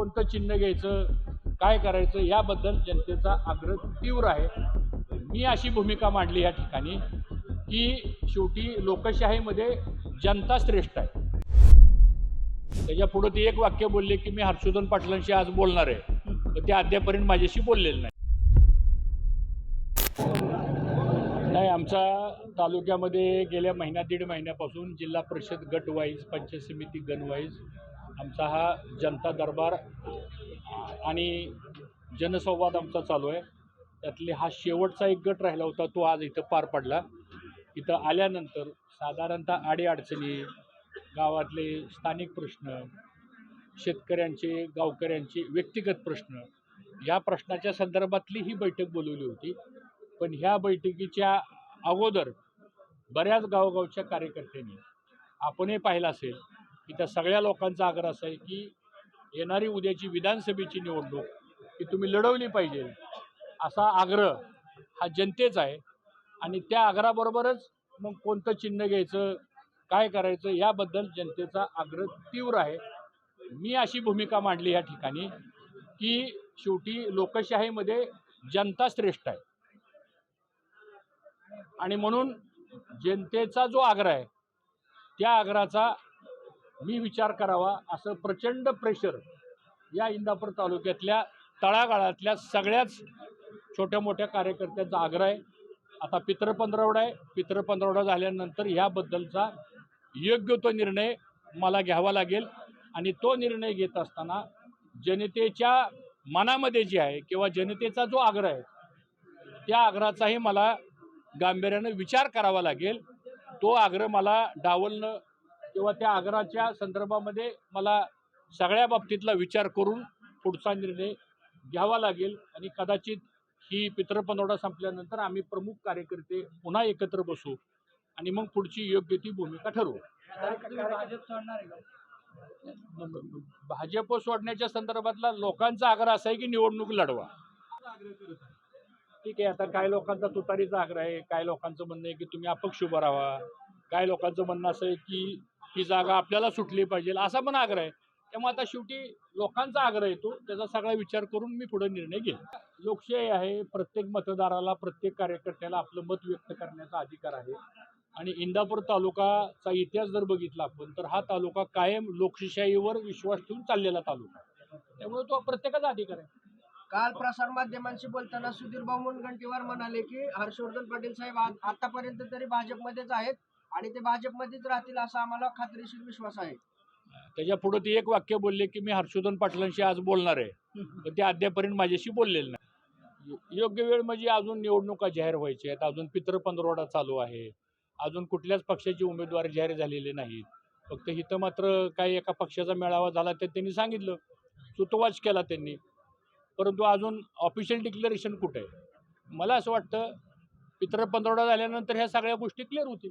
कोणतं चिन्ह घ्यायचं काय करायचं याबद्दल जनतेचा आग्रह तीव्र आहे. मी अशी भूमिका मांडली या ठिकाणी की शेवटी लोकशाहीमध्ये जनता श्रेष्ठ आहे. त्याच्या पुढे ते एक वाक्य बोलले की मी हर्षवर्धन पाटलांशी आज बोलणार आहे. तर ते अद्यापर्यंत माझ्याशी बोललेलं नाही. नाही आमचा तालुक्यामध्ये गेल्या महिन्या दीड महिन्यापासून जिल्हा परिषद गट वाईज पंचायत समिती गण वाईज आमचा हा जनता दरबार आणि जनसंवाद आमचा चालू आहे. त्यातले हा शेवटचा एक गट राहिला होता तो आज इथं पार पडला. इथं आल्यानंतर साधारणतः अडीअडचणी गावातले स्थानिक प्रश्न शेतकऱ्यांचे गावकऱ्यांचे व्यक्तिगत प्रश्न या प्रश्नाच्या संदर्भातली ही बैठक बोलवली होती. पण ह्या बैठकीच्या अगोदर बऱ्याच गावगावच्या कार्यकर्त्यांनी आपणही पाहिलं असेल की त्या सगळ्या लोकांचा आग्रह असा आहे की येणारी उद्याची विधानसभेची निवडणूक ही तुम्ही लढवली पाहिजे. असा आग्रह हा जनतेचा आहे आणि त्या आग्रहाबरोबरच मग कोणतं चिन्ह घ्यायचं काय करायचं याबद्दल जनतेचा आग्रह तीव्र आहे. मी अशी भूमिका मांडली या ठिकाणी की शेवटी लोकशाहीमध्ये जनता श्रेष्ठ आहे. आणि म्हणून जनतेचा जो आग्रह आहे त्या आग्रहाचा मी विचार करावा असं प्रचंड प्रेशर या इंदापूर तालुक्यातल्या तळागाळातल्या सगळ्याच छोट्या मोठ्या कार्यकर्त्यांचा आग्रह आहे. आता पितृपंधरवडा आहे. पितृपंधरवडा झाल्यानंतर ह्याबद्दलचा योग्य तो निर्णय मला घ्यावा लागेल आणि तो निर्णय घेत असताना जनतेच्या मनामध्ये जे आहे किंवा जनतेचा जो आग्रह आहे त्या आग्रहाचाही मला गांभीर्यानं विचार करावा लागेल. तो आग्रह मला डावलणं किंवा त्या आग्रहाच्या संदर्भामध्ये मला सगळ्या बाबतीतला विचार करून पुढचा निर्णय घ्यावा लागेल आणि कदाचित ही पितृपनोडा संपल्यानंतर आम्ही प्रमुख कार्यकर्ते पुन्हा एकत्र बसू आणि मग पुढची योग्य ती भूमिका ठरवू. भाजप सोडण्याच्या संदर्भातला लोकांचा आग्रह असा आहे की निवडणूक लढवा. ठीक आहे आता काय लोकांचा तुतारीचा आग्रह आहे काय लोकांचं म्हणणं आहे की तुम्ही अपक्ष उभं राहा काय लोकांचं म्हणणं असं आहे की ही जागा आपल्याला सुटली पाहिजे असा पण आग्रह आहे. त्यामुळे आता शेवटी लोकांचा आग्रह येतो त्याचा सगळा विचार करून मी पुढे निर्णय घेईन. लोकशाही आहे प्रत्येक मतदाराला प्रत्येक कार्यकर्त्याला आपलं मत व्यक्त करण्याचा अधिकार आहे. आणि इंदापूर तालुकाचा इतिहास जर बघितला आपण तर हा तालुका कायम लोकशाहीवर विश्वास ठेवून चाललेला तालुका आहे. त्यामुळे तो प्रत्येकाचा अधिकार आहे. काल प्रसार माध्यमांशी बोलताना सुधीर भाऊ मुनगंटीवार म्हणाले की हर्षवर्धन पाटील साहेब आतापर्यंत तरी भाजपमध्येच आहेत. आणि ते भाजपमध्येच राहतील असा आम्हाला खात्रीशीर विश्वास आहे. त्याच्या पुढे ते एक वाक्य बोलले की मी हर्षवर्धन पाटलांशी आज बोलणार आहे. पण ते अद्यापर्यंत माझ्याशी बोललेलं नाही. योग्य वेळ म्हणजे अजून निवडणुका जाहीर व्हायच्या आहेत. अजून पित्र पंधरवडा चालू आहे. अजून कुठल्याच पक्षाचे उमेदवार जाहीर झालेले नाहीत. फक्त इथं मात्र काही एका पक्षाचा मेळावा झाला तर त्यांनी सांगितलं. सुतोवाच केला त्यांनी. परंतु अजून ऑफिशियल डिक्लेरेशन कुठे? आहे मला असं वाटतं पित्र पंधरवडा झाल्यानंतर ह्या सगळ्या गोष्टी क्लिअर होतील.